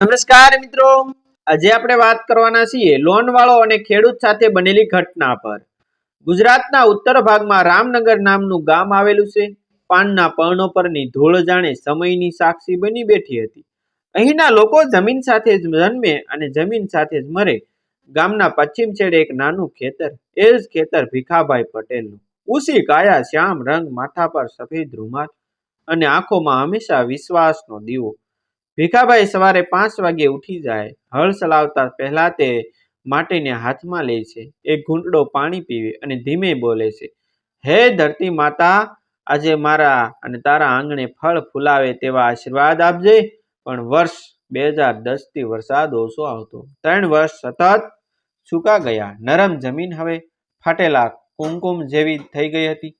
નમસ્કાર મિત્રો. આજે આપણે વાત કરવાના છીએ લોન વાળો અને ખેડૂત સાથે બનેલી ઘટના પર. ગુજરાતના ઉત્તર ભાગમાં રામનગર નામનું ગામ આવેલું છે. પાનના પર્ણો પરની ધૂળ જાણે સમયની સાક્ષી બની બેઠી હતી. અહીંના લોકો જમીન સાથે જ જન્મે અને જમીન સાથે જ મરે. ગામના પશ્ચિમ છેડે એક નાનું ખેતર, એ જ ખેતર ભીખાભાઈ પટેલનું. ઉસી કાયા, શ્યામ રંગ, માથા પર સફેદ રૂમાલ અને આંખોમાં હંમેશા વિશ્વાસનો દીવો. ભીખાભાઈ સવારે પાંચ વાગે ઉઠી જાય. હળ ચલાવતા પહેલા તે માટીને હાથમાં લે છે. એક ઘૂંટડો પાણી પીવે અને ધીમે બોલે છે, હે ધરતી માતા, આજે મારા અને તારા આંગણે ફળ ફૂલાવે તેવા આશીર્વાદ આપજે. પણ વર્ષ બે હજાર દસથી વરસાદ ઓછો આવતો. ત્રણ વર્ષ સતત સૂકા ગયા. નરમ જમીન હવે ફાટેલા કુમકુમ જેવી થઈ ગઈ હતી.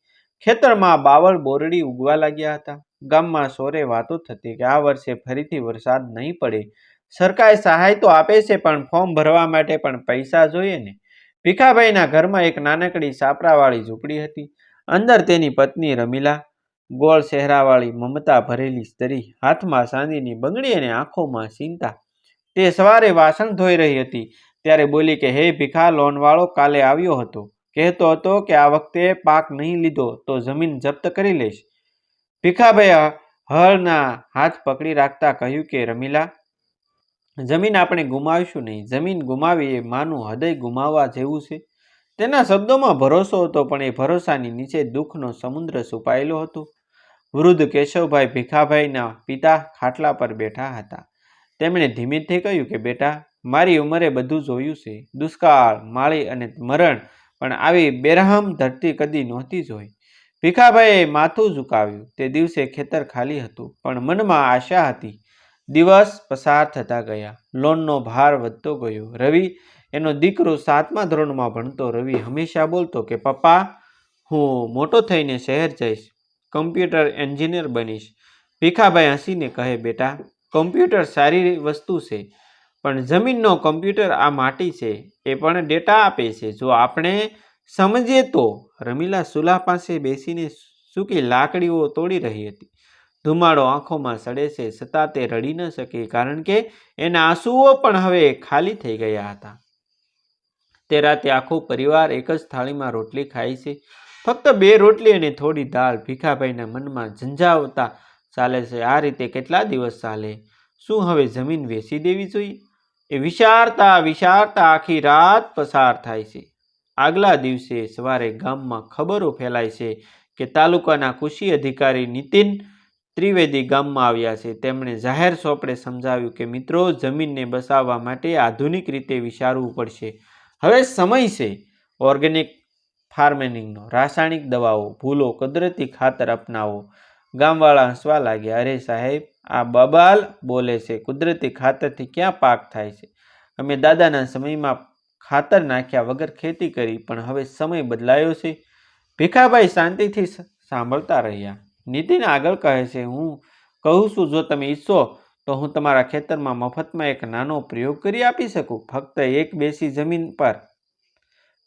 ખેતરમાં બાવળ બોરડી ઉગવા લાગ્યા હતા. ગામમાં સોરે વાતો થતી કે આ વર્ષે ફરીથી વરસાદ નહીં પડે. સરકાર સહાય તો આપે છે, પણ ફોર્મ ભરવા માટે પણ પૈસા જોઈએ ને. ભીખાભાઈના ઘરમાં એક નાનકડી સાપરાવાળી ઝૂંપડી હતી. અંદર તેની પત્ની રમીલા, ગોળ ચહેરાવાળી મમતા ભરેલી સ્ત્રી, હાથમાં સાંદીની બંગડી અને આંખોમાં ચિંતા. તે સવારે વાસણ ધોઈ રહી હતી. ત્યારે બોલી કે, હે ભીખા લોનવાળો, કાલે આવ્યો હતો. કહેતો હતો કે, આ વખતે પાક નહીં લીધો તો જમીન જપ્ત કરી લઈશ. ભીખાભાઈ હળના હાથ પકડી રાખતા કહ્યું કે, રમીલા, જમીન આપણે ગુમાવીશું નહીં. જમીન ગુમાવી એ માનું હૃદય ગુમાવવા જેવું છે. તેના શબ્દોમાં ભરોસો હતો, પણ એ ભરોસાની નીચે દુઃખનો સમુદ્ર છુપાયેલો હતો. વૃદ્ધ કેશવભાઈ ભીખાભાઈના પિતા ખાટલા પર બેઠા હતા. તેમણે ધીમેથી કહ્યું કે, બેટા, મારી ઉંમરે બધું જોયું છે. દુષ્કાળ, માળી અને મરણ, પણ આવી બેરહમ ધરતી કદી નહોતી જોઈ. ભીખાભાઈએ માથું ઝુકાવ્યું. તે દિવસે ખેતર ખાલી હતું, પણ મનમાં આશા હતી. દિવસ પસાર થતા ગયા. લોનનો ભાર વધતો ગયો. રવિ એનો દીકરો સાતમા ધોરણમાં ભણતો. રવિ હંમેશા બોલતો કે, પપ્પા, હું મોટો થઈને શહેર જઈશ. Computer engineer બનીશ. ભીખાભાઈ હસીને કહે, બેટા, કમ્પ્યુટર સારી વસ્તુ છે, પણ જમીનનો કમ્પ્યુટર આ માટી છે. એ પણ ડેટા આપે છે. જો આપણે સમજીએ તો રમીલા સુલા પાસે બેસીને સૂકી લાકડીઓ તોડી રહી હતી. ધુમાડો આંખોમાં સડે છે, છતાં તે રડી ન શકે કારણ કે એના આંસુઓ પણ હવે ખાલી થઈ ગયા હતા. તે રાતે આખો પરિવાર એક જ થાળીમાં રોટલી ખાય છે. ફક્ત બે રોટલી અને થોડી દાળ ભીખાભાઈના મનમાં ઝંઝાવતા ચાલે છે. આ રીતે કેટલા દિવસ ચાલે? શું હવે જમીન વેચી દેવી જોઈએ? એ વિચારતા વિચારતા આખી રાત પસાર થાય છે. આગલા દિવસે સવારે ગામમાં ખબરો ફેલાય છે કે તાલુકાના કૃષિ અધિકારી નીતિન ત્રિવેદી ગામમાં આવ્યા છે. તેમણે જાહેર સોંપડે સમજાવ્યું કે, મિત્રો, જમીનને બસાવવા માટે આધુનિક રીતે વિચારવું પડશે. હવે સમય છે ઓર્ગેનિક ફાર્મેનિંગનો રાસાયણિક દવાઓ, ભૂલો કુદરતી ખાતર અપનાવો. ગામવાળા હસવા લાગ્યા, અરે સાહેબ, આ બબાલ બોલે છે. કુદરતી ખાતરથી ક્યાં પાક થાય છે? અમે દાદાના સમયમાં ખાતર નાખ્યા વગર ખેતી કરી, પણ હવે સમય બદલાયો છે. ભીખાભાઈ શાંતિથી સાંભળતા રહ્યા. નીતિન આગળ કહે છે, હું કહું છું, જો તમે ઈચ્છો, તો હું તમારા ખેતરમાં મફતમાં એક નાનો પ્રયોગ કરી આપી શકું. ફક્ત એક બેસી જમીન પર.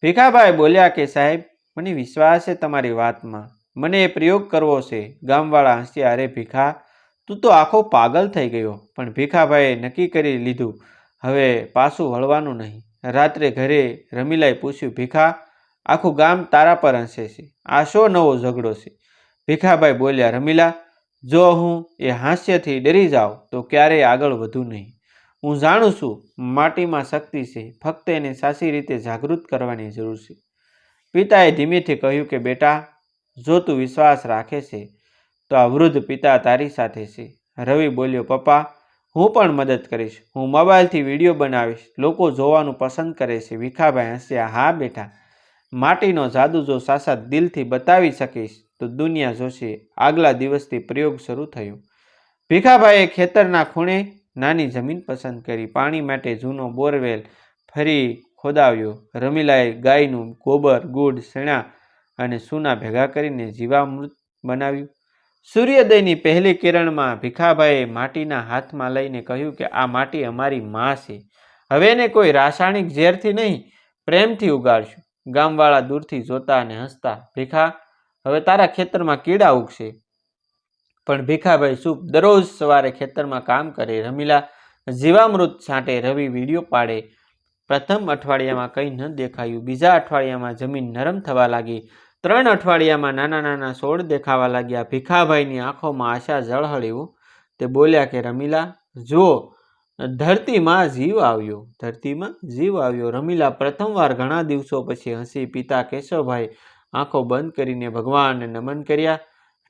ભીખાભાઈ બોલ્યા કે, સાહેબ, મને વિશ્વાસ છે તમારી વાતમાં. મને એ પ્રયોગ કરવો છે. ગામવાળા હસ્યા અરે ભીખા, તું તો આખો પાગલ થઈ ગયો. પણ ભીખાભાઈએ નક્કી કરી લીધું, હવે પાછું વળવાનું નહીં. રાત્રે ઘરે રમીલાએ પૂછ્યું, ભીખા, આખું ગામ તારા પર હંસે છે. આ શો નવો ઝઘડો છે? ભીખાભાઈ બોલ્યા, રમીલા, જો હું એ હાસ્યથી ડરી જાઉં, તો ક્યારેય આગળ વધુ નહીં. હું જાણું છું માટીમાં શક્તિ છે. ફક્ત એને સાચી રીતે જાગૃત કરવાની જરૂર છે. પિતાએ ધીમેથી કહ્યું કે, બેટા, જો તું વિશ્વાસ રાખે છે, તો આ વૃદ્ધ પિતા તારી સાથે છે. રવિ બોલ્યો, પપ્પા હું પણ મદદ કરીશ. હું મોબાઈલથી વીડિયો બનાવીશ. લોકો જોવાનું પસંદ કરે છે. વિખાભાઈ હસ્યા હા બેટા. માટીનો જાદુ જો સાસા દિલથી બતાવી શકીશ, તો દુનિયા જોશે. આગલા દિવસથી પ્રયોગ શરૂ થયો. ભીખાભાઈએ ખેતરના ખૂણે નાની જમીન પસંદ કરી. પાણી માટે જૂનો બોરવેલ ફરી ખોદાવ્યો. રમીલાએ ગાયનું ગોબર, ગુડ, શેણા અને સૂના ભેગા કરીને જીવામૃત બનાવ્યું. સૂર્યોદયની પહેલી કિરણમાં ભીખાભાઈએ માટીના હાથમાં લઈને કહ્યું કે આ માટી અમારી માં છે. હવે એને કોઈ રાસાયણિક ઝેરથી નહીં, પ્રેમથી ઉગાડશું. ગામવાળા દૂરથી જોતા અને હસતા, ભીખા, હવે તારા ખેતરમાં કીડા ઉગશે. પણ ભીખાભાઈ સુપ દરરોજ સવારે ખેતરમાં કામ કરે, રમીલા જીવામૃત છાંટે, રવિ વીડિયો પાડે. પ્રથમ અઠવાડિયામાં કંઈ ન દેખાયું, બીજા અઠવાડિયામાં જમીન નરમ થવા લાગી. ત્રણ અઠવાડિયામાં નાના નાના છોડ દેખાવા લાગ્યા. ભીખાભાઈની આંખોમાં આશા ઝળહળ્યું તે બોલ્યા કે, રમીલા, જુઓ, ધરતીમાં જીવ આવ્યો. ધરતીમાં જીવ આવ્યો. રમીલા પ્રથમવાર ઘણા દિવસો પછી હસી પિતા કેશવભાઈ આંખો બંધ કરીને ભગવાનને નમન કર્યા.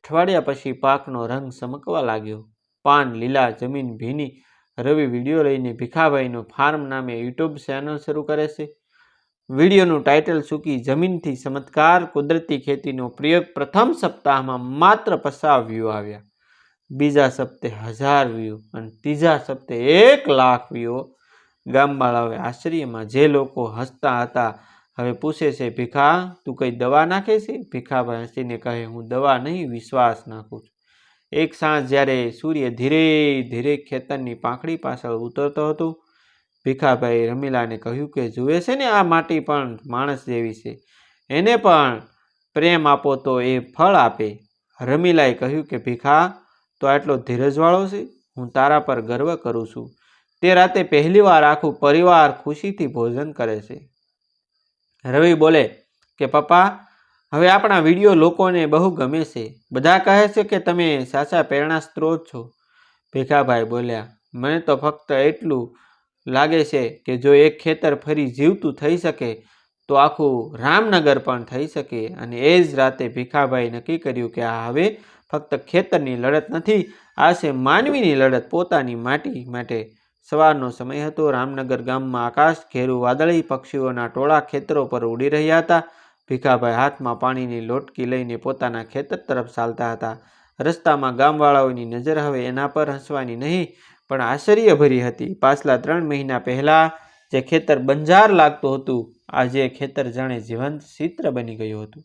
અઠવાડિયા પછી પાકનો રંગ ચમકવા લાગ્યો. પાન, લીલા, જમીન, ભીની રવિ વીડિયો લઈને ભીખાભાઈનું ફાર્મ નામે યુટ્યુબ ચેનલ શરૂ કરે છે. વિડીયોનું ટાઇટલ ચૂકી જમીનથી ચમત્કાર કુદરતી ખેતીનો પ્રયોગ પ્રથમ સપ્તાહમાં માત્ર પચાસ વ્યૂ આવ્યા. બીજા સપ્તે હજાર વ્યૂ અને ત્રીજા સપ્તે એક લાખ વ્યૂ. ગામવાળાઓએ આશ્ચર્યમાં જે લોકો હસતા હતા, હવે પૂછે છે, ભીખા, તું કંઈ દવા નાખે છે? ભીખાભાઈ હસીને કહે, હું દવા નહીં, વિશ્વાસ નાખું છું. એક સાંજ જ્યારે સૂર્ય ધીરે ધીરે ખેતરની પાંખડી પાછળ ઉતરતો હતો ભીખાભાઈ રમીલાને કહ્યું કે, જુએ છે ને આ માટી પણ માણસ જેવી છે. એને પણ પ્રેમ આપો તો એ ફળ આપે. રમીલાએ કહ્યું કે, ભીખા, તો આટલો ધીરજવાળો છે? હું તારા પર ગર્વ કરું છું. તે રાતે પહેલીવાર આખું પરિવાર ખુશીથી ભોજન કરે છે. રવિ બોલે કે, પપ્પા, હવે આપણા વીડિયો લોકોને બહુ ગમે છે. બધા કહે છે કે, તમે સાચા પ્રેરણા સ્ત્રોત છો. ભીખાભાઈ બોલ્યા, મને તો ફક્ત એટલું લાગે છે કે જો એક ખેતર ફરી જીવતું થઈ શકે, તો આખું રામનગર પણ થઈ શકે. અને એ જ રાતે ભીખાભાઈ નક્કી કર્યું કે આ હવે ફક્ત ખેતરની લડત નથી, આ છે માનવીની લડત પોતાની માટી માટે. સવારનો સમય હતો, રામનગર ગામમાં આકાશ, ઘેરું, વાદળી પક્ષીઓના ટોળા ખેતરો પર ઉડી રહ્યા હતા. ભીખાભાઈ હાથમાં પાણીની લોટકી લઈને પોતાના ખેતર તરફ ચાલતા હતા. રસ્તામાં ગામવાળાઓની નજર હવે એના પર હસવાની નહીં. પણ આશ્ચર્યભરી હતી. પાછલા ત્રણ મહિના પહેલાં જે ખેતર બંજાર લાગતું હતું આજે ખેતર જાણે જીવંત ચિત્ર બની ગયું હતું.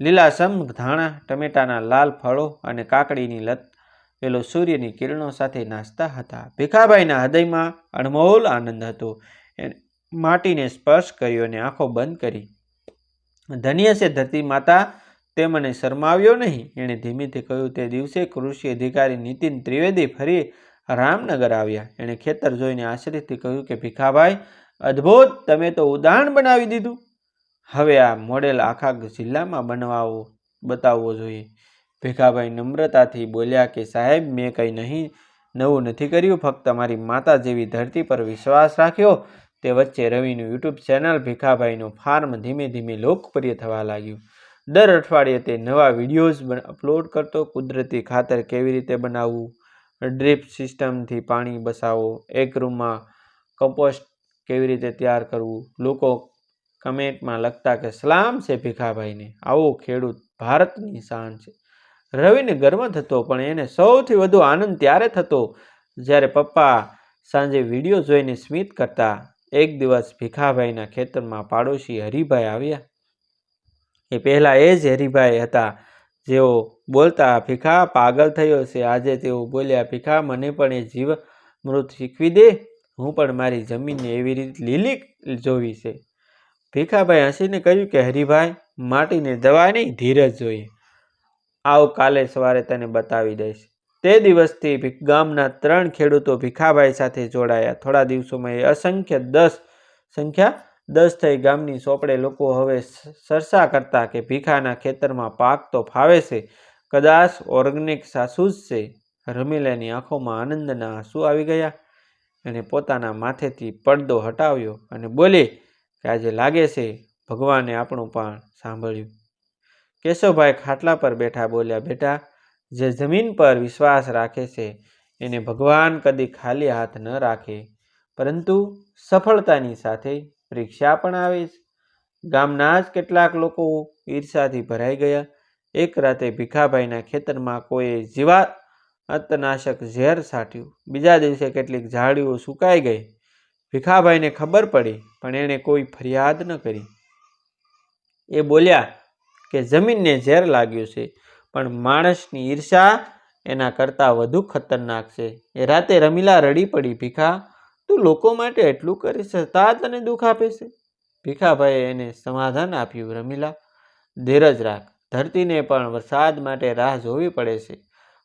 લીલાસમ ધાણા, ટમેટાના લાલ ફળો અને કાકડીની લત, પેલો સૂર્યની કિરણો સાથે નાચતા હતા. ભીખાભાઈના હૃદયમાં અણમોલ આનંદ હતો. એને માટીને સ્પર્શ કર્યો અને આંખો બંધ કરી. ધન્ય છે ધરતી માતા, તે મને શરમાવ્યો નહીં, એણે ધીમેથી કહ્યું. તે દિવસે કૃષિ અધિકારી નીતિન ત્રિવેદી ફરી રામનગર આવ્યા. એણે ખેતર જોઈને આશ્ચર્યથી કહ્યું કે, ભીખાભાઈ, અદ્ભુત! તમે તો ઉદાહરણ બનાવી દીધું. હવે આ મોડેલ આખા જિલ્લામાં બનવાવો બતાવવો જોઈએ. ભીખાભાઈ નમ્રતાથી બોલ્યા કે, સાહેબ, મેં કંઈ નહીં, નવું નથી કર્યું, ફક્ત મારી માતા જેવી ધરતી પર વિશ્વાસ રાખ્યો. તે વચ્ચે રવિનું યુટ્યુબ ચેનલ ભીખાભાઈનું ફાર્મ ધીમે ધીમે લોકપ્રિય થવા લાગ્યું. દર અઠવાડિયે તે નવા વિડીયોઝ અપલોડ કરતો કુદરતી ખાતર કેવી રીતે બનાવવું? ડ્રીપ સિસ્ટમથી પાણી બસાવો એક રૂમમાં કમ્પોસ્ટ કેવી રીતે તૈયાર કરવું? લોકો કમેન્ટમાં લખતા કે, સલામ છે ભીખાભાઈને. આવો ખેડૂત ભારતની શાન છે. રવિને ગર્વ થતો, પણ એને સૌથી વધુ આનંદ ત્યારે થતો જ્યારે પપ્પા સાંજે વીડિયો જોઈને સ્મિત કરતા એક દિવસ ભીખાભાઈના ખેતરમાં પાડોશી હરિભાઈ આવ્યા. એ પહેલાં એ જ હરિભાઈ હતા. જેઓ બોલતા ભીખા પાગલ થયો છે, આજે તેઓ બોલ્યા, ભીખા, મને પણ એ જીવ મૃત શીખવી દે. હું પણ મારી જમીનને એવી રીતે લીલી જોવી છે. ભીખાભાઈ હસીને કહ્યું કે, હરિભાઈ, માટીને દવા નહીં, ધીરજ જોઈએ. આવ કાલે સવારે તને બતાવી દઈશ. તે દિવસથી ગામના ત્રણ ખેડૂતો ભીખાભાઈ સાથે જોડાયા. થોડા દિવસોમાં એ અસંખ્ય દસ સંખ્યા દસ થઈ ગામની સોપડે લોકો હવે સરસા કરતા કે ભીખાના ખેતરમાં પાક તો ફાવે છે, કદાચ ઓર્ગેનિક સાસુ જ છે. રમીલાની આંખોમાં આનંદના આંસુ આવી ગયા એણે પોતાના માથેથી પડદો હટાવ્યો અને બોલી, કે આજે લાગે છે ભગવાને આપણું પણ સાંભળ્યું. કેશવભાઈ ખાટલા પર બેઠા બોલ્યા, બેટા, જે જમીન પર વિશ્વાસ રાખે છે, એને ભગવાન કદી ખાલી હાથ ન રાખે. પરંતુ સફળતાની સાથે પરીક્ષા પણ આવીશ ગામના જ કેટલાક લોકો ઈર્ષાથી ભરાઈ ગયા. એક રાતે ભીખાભાઈના ખેતરમાં કોઈએ જીવાતનાશક ઝેર સાટ્યું. બીજા દિવસે કેટલીક ઝાડીઓ સુકાઈ ગઈ. ભીખાભાઈને ખબર પડી, પણ એણે કોઈ ફરિયાદ ન કરી. એ બોલ્યા કે જમીનને ઝેર લાગ્યું છે, પણ માણસની ઈર્ષા એના કરતાં વધુ ખતરનાક છે. એ રાતે રમીલા રડી પડી ભીખા તું લોકો માટે એટલું કરીશ તા તને દુઃખ આપે છે? ભીખાભાઈએ એને સમાધાન આપ્યું રમીલા. ધીરજ રાખ. ધરતીને પણ વરસાદ માટે રાહ જોવી પડે છે.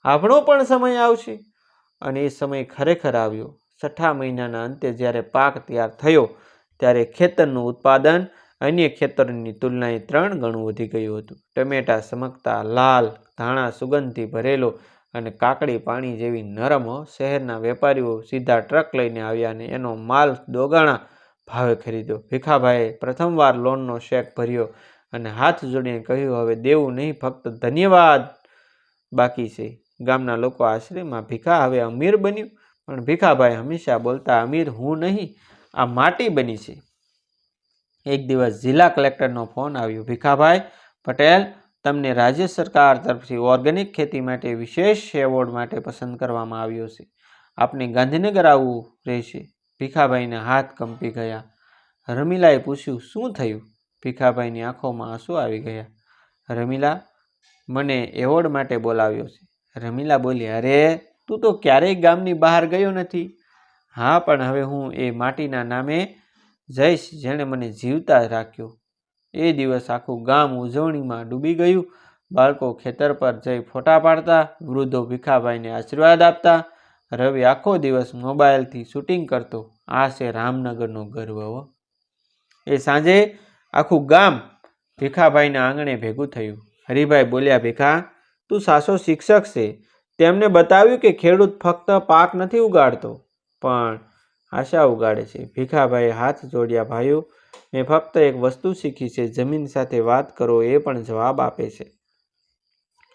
આપણો પણ સમય આવશે. અને એ સમય ખરેખર આવ્યો. છઠ્ઠા મહિનાના અંતે જ્યારે પાક તૈયાર થયો, ત્યારે ખેતરનું ઉત્પાદન અન્ય ખેતરોની તુલનાએ ત્રણ ગણું વધી ગયું હતું. ટમેટા ચમકતા લાલ, ધાણા, સુગંધથી ભરેલો અને કાકડી પાણી જેવી નરમ શહેરના વેપારીઓ સીધા ટ્રક લઈને આવ્યા અને એનો માલ દોગાણા ભાવે ખરીદ્યો. ભીખાભાઈએ પ્રથમવાર લોનનો શેક ભર્યો અને હાથ જોડીને કહ્યું, હવે દેવું નહીં, ફક્ત ધન્યવાદ. બાકી છે. ગામના લોકો આશ્રયમાં ભીખા, હવે અમીર બન્યું. પણ ભીખાભાઈ હંમેશા બોલતા, અમીર હું નહીં, આ માટી બની છે. એક દિવસ જિલ્લા કલેક્ટરનો ફોન આવ્યો. ભીખાભાઈ પટેલ તમને રાજ્ય સરકાર તરફથી ઓર્ગેનિક ખેતી માટે વિશેષ એવોર્ડ માટે પસંદ કરવામાં આવ્યો છે. આપને ગાંધીનગર આવવું રહેશે. ભીખાભાઈના હાથ કંપી ગયા. રમીલાએ પૂછ્યું, શું થયું? ભીખાભાઈની આંખોમાં આંસુ આવી ગયા. રમીલા, મને એવોર્ડ માટે બોલાવ્યો છે. રમીલા બોલી, અરે, તું તો ક્યારેય ગામની બહાર ગયો નથી. હા, પણ હવે હું એ માટીના નામે જઈશ, જેણે મને જીવતા રાખ્યો. એ દિવસ આખું ગામ ઉજવણીમાં ડૂબી ગયું. બાળકો ખેતર પર જઈ ફોટા પાડતા, વૃદ્ધો ભીખાભાઈને આશીર્વાદ આપતા. રવિ આખો દિવસ મોબાઈલથી શૂટિંગ કરતો. આ છે રામનગરનો ગર્વ એ સાંજે આખું ગામ ભીખાભાઈના આંગણે ભેગું થયું. હરિભાઈ બોલ્યા, ભીખા, તું સાસો શિક્ષક છે. તેમને બતાવ્યું કે ખેડૂત ફક્ત પાક નથી ઉગાડતો. પણ આશા ઉગાડે છે. ભીખાભાઈએ હાથ જોડ્યા, ભાઈઓ મેં ફક્ત એક વસ્તુ શીખી છે, જમીન સાથે વાત કરો એ પણ જવાબ આપે છે.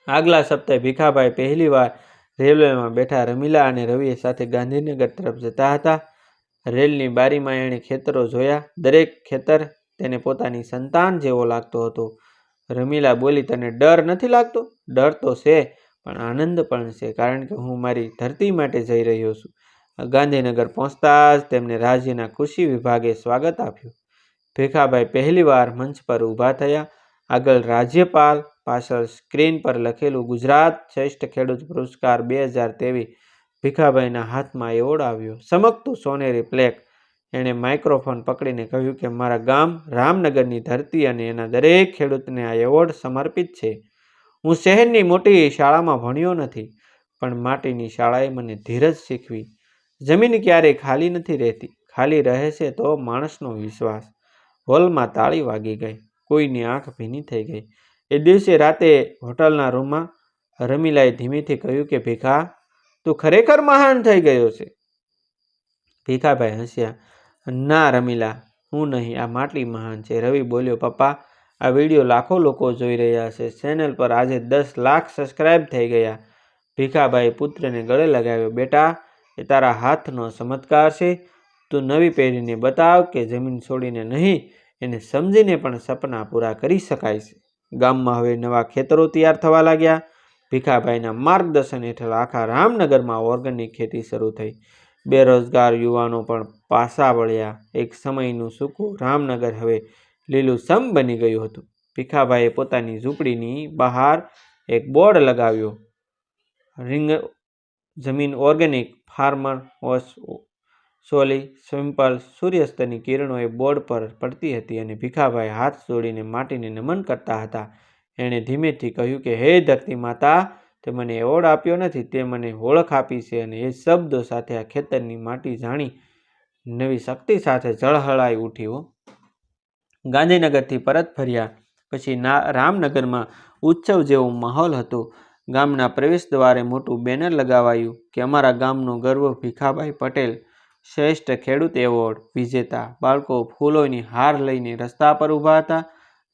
આગલા સપ્તાહે ભીખાભાઈ પહેલીવાર રેલવેમાં બેઠા રમીલા અને રવિએ સાથે ગાંધીનગર તરફ જતા હતા. રેલની બારીમાં એણે ખેતરો જોયા. દરેક ખેતર તેને પોતાની સંતાન જેવો લાગતો હતો. રમીલા બોલી, તને ડર નથી લાગતો? ડર તો છે, પણ આનંદ પણ છે, કારણ કે હું મારી ધરતી માટે જઈ રહ્યો છું. ગાંધીનગર પહોંચતા જ તેમને રાજ્યના કૃષિ વિભાગે સ્વાગત આપ્યું. ભીખાભાઈ પહેલીવાર મંચ પર ઊભા થયા. આગળ રાજ્યપાલ પાછળ સ્ક્રીન પર લખેલું ગુજરાત શ્રેષ્ઠ ખેડૂત પુરસ્કાર બે હજાર તેવીસ. ભીખાભાઈના હાથમાં એવોર્ડ આવ્યો સમકતું સોનેરી પ્લેક એણે માઇક્રોફોન પકડીને કહ્યું કે, મારા ગામ રામનગરની ધરતી અને એના દરેક ખેડૂતને આ એવોર્ડ સમર્પિત છે. હું શહેરની મોટી શાળામાં ભણ્યો નથી, પણ માટીની શાળાએ મને ધીરજ શીખવી. જમીન ક્યારેય ખાલી નથી રહેતી. ખાલી રહે છે તો માણસનો વિશ્વાસ. હોલમાં તાળી વાગી ગઈ. કોઈની આંખ ભીની થઈ ગઈ. એ દિવસે રાતે હોટલના રૂમમાં રમીલાએ ધીમેથી કહ્યું કે, ભીખા, તું ખરેખર મહાન થઈ ગયો છે. ભીખાભાઈ હસ્યા. ના રમીલા, હું નહીં, આ માટલી મહાન છે. રવિ બોલ્યો, પપ્પા, આ વીડિયો લાખો લોકો જોઈ રહ્યા છે. ચેનલ પર આજે દસ લાખ સબસ્ક્રાઇબ થઈ ગયા. ભીખાભાઈ પુત્રને ગળે લગાવ્યો, બેટા, એ તારા હાથનો ચમત્કાર છે. તું નવી પેઢીને બતાવ કે જમીન છોડીને નહીં, એને સમજીને પણ સપના પૂરા કરી શકાય છે. ગામમાં હવે નવા ખેતરો તૈયાર થવા લાગ્યા. ભીખાભાઈના માર્ગદર્શન હેઠળ આખા રામનગરમાં ઓર્ગેનિક ખેતી શરૂ થઈ. બેરોજગાર યુવાનો પણ પાસા વળ્યા. એક સમયનું સૂકું રામનગર હવે લીલુંસમ બની ગયું હતું. ભીખાભાઈએ પોતાની ઝૂંપડીની બહાર એક બોર્ડ લગાવ્યો. રીંગ જમીન ઓર્ગેનિક ફાર્મર વોશ સોલી સિમ્પલ સૂર્યાસ્તની કિરણો એ બોર્ડ પર પડતી હતી અને ભીખાભાઈ હાથ જોડીને માટીને નમન કરતા હતા. એણે ધીમેથી કહ્યું કે, હે ધરતી માતા, તે મને એવોર્ડ આપ્યો નથી, તે મને ઓળખ આપી છે અને એ શબ્દો સાથે આ ખેતરની માટી જાણી નવી શક્તિ સાથે ઝળહળાઈ ઉઠી હો. ગાંધીનગરથી પરત ફર્યા, પછી ના, રામનગરમાં ઉત્સવ જેવો માહોલ હતો. ગામના પ્રવેશ દ્વારે મોટું બેનર લગાવાયું કે, અમારા ગામનો ગર્વ ભીખાભાઈ પટેલ શ્રેષ્ઠ ખેડૂત એવોર્ડ વિજેતા બાળકો ફૂલોની હાર લઈને રસ્તા પર ઊભા હતા.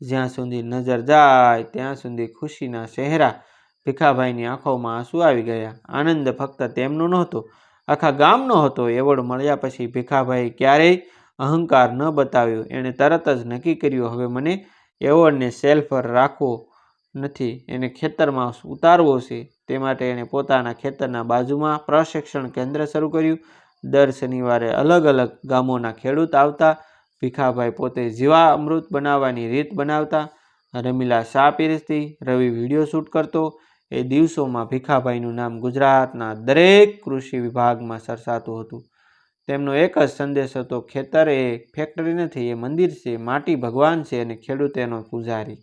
જ્યાં સુધી નજર જાય, ત્યાં સુધી ખુશીના ચહેરા ભીખાભાઈની આંખોમાં આંસુ આવી ગયા. આનંદ ફક્ત તેમનો નહોતો, આખા ગામનો હતો. એવોર્ડ મળ્યા પછી ભીખાભાઈ ક્યારેય અહંકાર ન બતાવ્યો. એણે તરત જ નક્કી કર્યું, હવે મને એવોર્ડને સેલ્ફ પર રાખવો નથી. એને ખેતરમાં ઉતારવો છે. તે માટે એણે પોતાના ખેતરના બાજુમાં પ્રશિક્ષણ કેન્દ્ર શરૂ કર્યું. દર શનિવારે અલગ અલગ ગામોના ખેડૂત આવતા, ભીખાભાઈ પોતે જીવા અમૃત બનાવવાની રીત બનાવતા, રમીલા શાહ પીરસતી, રવિ વીડિયો શૂટ કરતો. એ દિવસોમાં ભીખાભાઈનું નામ ગુજરાતના દરેક કૃષિ વિભાગમાં સરસાતું હતું. તેમનો એક જ સંદેશ હતો, ખેતર એ ફેક્ટરી નથી, એ મંદિર છે, માટી ભગવાન છે અને ખેડૂત એનો પૂજારી.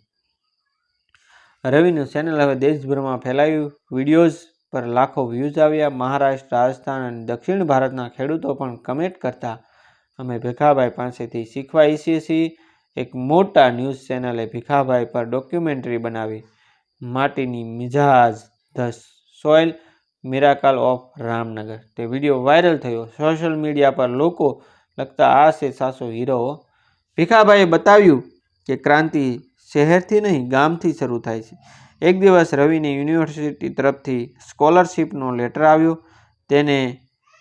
રવિનું ચેનલ હવે દેશભરમાં ફેલાયું, વિડીયોઝ પર લાખો વ્યૂઝ આવ્યા. મહારાષ્ટ્ર, રાજસ્થાન અને દક્ષિણ ભારતના ખેડૂતો પણ કમેન્ટ કરતા. અમે ભીખાભાઈ પાસેથી શીખવા ઈચ્છીએ છીએ. એક મોટા ન્યૂઝ ચેનલે ભીખાભાઈ પર ડોક્યુમેન્ટરી બનાવી. માટીની મિજાજ the soil miracle of Ramnagar. તે વીડિયો વાયરલ થયો. સોશિયલ મીડિયા પર લોકો લગતા આ છે સાસો હીરો. ભીખાભાઈએ બતાવ્યું કે ક્રાંતિ શહેરથી નહીં, ગામથી શરૂ થાય છે. એક દિવસ રવિને યુનિવર્સિટી તરફથી સ્કોલરશિપનો લેટર આવ્યો. તેને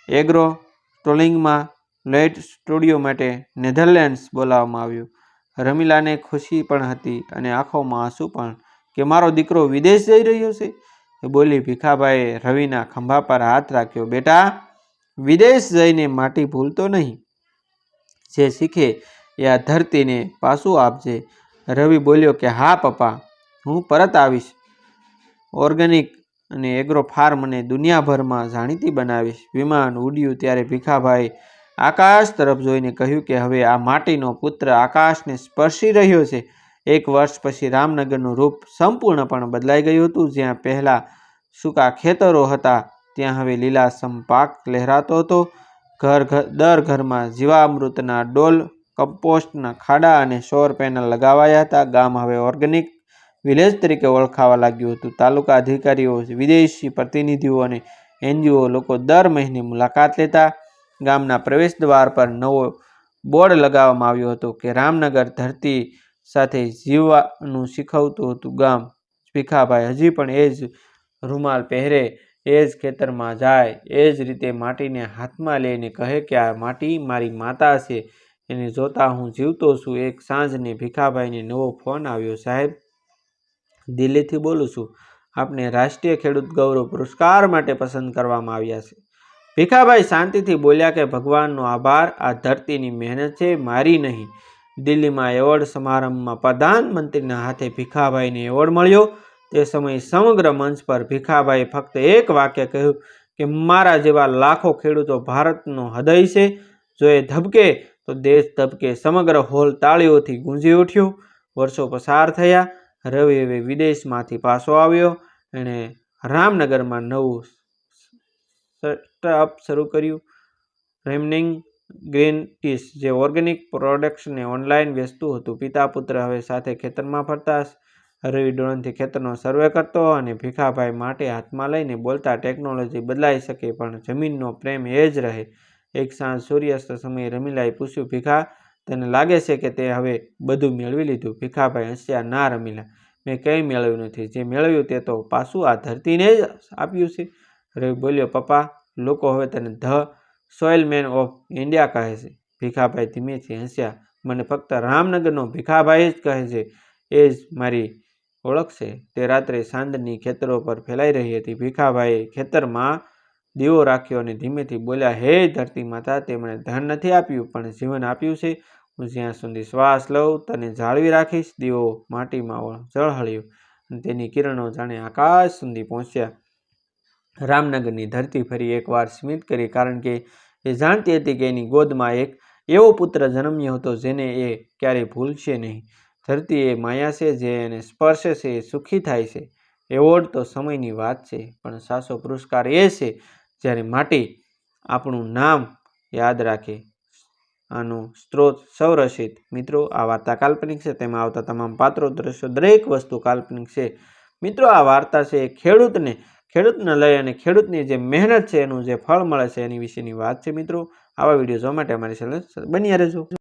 એગ્રો ટોલિંગમાં લેટ સ્ટુડિયો માટે નેધરલેન્ડ્સ બોલાવવામાં આવ્યું. રમીલાને ખુશી પણ હતી અને આંખોમાં આંસુ પણ કે મારો દીકરો વિદેશ જઈ રહ્યો છે? એ બોલી ભીખાભાઈએ રવિના ખંભા પર હાથ રાખ્યો, બેટા, વિદેશ જઈને માટી ભૂલતો નહીં. જે શીખે એ આ ધરતીને પાછું આપજે. રવિ બોલ્યો કે, હા, પપ્પા. હું પરત આવીશ. ઓર્ગેનિક અને એગ્રો ફાર્મને દુનિયાભરમાં જાણીતી બનાવીશ. વિમાન, ઉડ્યું, ત્યારે ભીખાભાઈ આકાશ તરફ જોઈને કહ્યું કે હવે આ માટીનો પુત્ર આકાશને સ્પર્શી રહ્યો છે. એક વર્ષ પછી રામનગરનું રૂપ સંપૂર્ણપણે બદલાઈ ગયું હતું. જ્યાં પહેલાં સૂકા ખેતરો હતા, ત્યાં હવે લીલા પાક લહેરાતો હતો. ઘર દર ઘરમાં જીવામૃતના ડોલ, કમ્પોસ્ટના ખાડા અને સૌર પેનલ લગાવાયા હતા. ગામ હવે ઓર્ગેનિક વિલેજ તરીકે ઓળખાવા લાગ્યું હતું. તાલુકા અધિકારીઓ, વિદેશી પ્રતિનિધિઓ અને એનજીઓ લોકો દર મહિને મુલાકાત લેતા ગામના પ્રવેશ દ્વાર પર નવો બોર્ડ લગાવવામાં આવ્યો હતો કે રામનગર ધરતી સાથે જીવવાનું શીખવતું હતું ગામ. ભીખાભાઈ હજી પણ એ જ રૂમાલ પહેરે, એ જ ખેતરમાં જાય, એ જ રીતે માટીને હાથમાં લઈને કહે કે આ માટી મારી માતા છે, એને જોતા હું જીવતો છું. એક સાંજને ભીખાભાઈને નવો ફોન આવ્યો, સાહેબ દિલ્હીથી બોલું છું. આપને રાષ્ટ્રીય ખેડૂત ગૌરવ પુરસ્કાર માટે પસંદ કરવામાં આવ્યા છે. ભીખાભાઈ શાંતિથી બોલ્યા કે, ભગવાનનો આભાર. આ ધરતીની મહેનત છે, મારી નહીં. દિલ્હીમાં એવોર્ડ સમારંભમાં પ્રધાનમંત્રીના હાથે ભીખાભાઈને એવોર્ડ મળ્યો. તે સમયે સમગ્ર મંચ પર ભીખાભાઈ ફક્ત એક વાક્ય કહ્યું કે, મારા જેવા લાખો ખેડૂતો ભારતનો હૃદય છે. જો એ ધબકે, તો દેશ ધબકે. સમગ્ર હોલ તાળીઓથી ગુંજી ઉઠ્યો. વર્ષો પસાર થયા. રવિ હવે વિદેશમાંથી પાછો આવ્યો. એણે રામનગરમાં નવું સ્ટાર્ટઅપ શરૂ કર્યું. રેમનિંગ ગ્રીન ટીસ જે ઓર્ગેનિક પ્રોડક્ટ્સને ઓનલાઈન વેચતું હતું. પિતા પુત્ર હવે સાથે ખેતરમાં ફરતા રવિ ડોળનથી ખેતરનો સર્વે કરતો અને ભીખાભાઈ માટે હાથમાં લઈને બોલતા ટેકનોલોજી બદલાઈ શકે પણ જમીનનો પ્રેમ એ જ રહે. એક સાંજ સૂર્યાસ્ત સમયે રમીલાએ પૂછ્યું, ભીખા તને લાગે છે કે તે હવે બધું મેળવી લીધું? ભીખાભાઈ હસ્યા ના રમીલા. મેં કંઈ મેળવ્યું નથી. જે મેળવ્યું તે તો પાછું આ ધરતીને જ આપ્યું છે. રવિ બોલ્યો, પપ્પા, લોકો હવે તને the soil man of India કહે છે. ભીખાભાઈ ધીમેથી હસ્યા. મને ફક્ત રામનગરનો ભીખાભાઈ જ કહે છે. એ જ મારી ઓળખ છે. તે રાત્રે સાંજની ખેતરો પર ફેલાઈ રહી હતી. ભીખાભાઈએ ખેતરમાં દીવો રાખ્યો અને ધીમેથી બોલ્યા, હે ધરતી માતા, તેમણે ધન નથી આપ્યું, પણ જીવન આપ્યું છે. હું જ્યાં સુધી શ્વાસ લઉં, તને જાળવી રાખીશ. દીવો માટીમાં ઝળહળ્યો અને તેની કિરણો જાણે આકાશ સુધી પહોંચ્યા. રામનગરની ધરતી ફરી એકવાર સ્મિત કરી, કારણ કે એ જાણતી હતી કે એની ગોદમાં એક એવો પુત્ર જન્મ્યો હતો જેને એ ક્યારેય ભૂલશે નહીં. ધરતી એ માયા છે, જે એને સ્પર્શે છે, એ સુખી થાય છે. એવોર્ડ તો સમયની વાત છે, પણ સાસો પુરસ્કાર એ છે જ્યારે માટી આપણું નામ યાદ રાખે. આનો સ્ત્રોત સૌરસિત મિત્રો, આ વાર્તા કાલ્પનિક છે. તેમાં આવતા તમામ પાત્રો, દ્રશ્યો, દરેક વસ્તુ કાલ્પનિક છે. મિત્રો, આ વાર્તા છે એ ખેડૂતને ખેડૂતને લઈ અને ખેડૂતની જે મહેનત છે, એનું જે ફળ મળે છે, એની વિશેની વાત છે. મિત્રો, આવા વીડિયો જોવા માટે અમારી ચેનલ બન્યા રહેજો.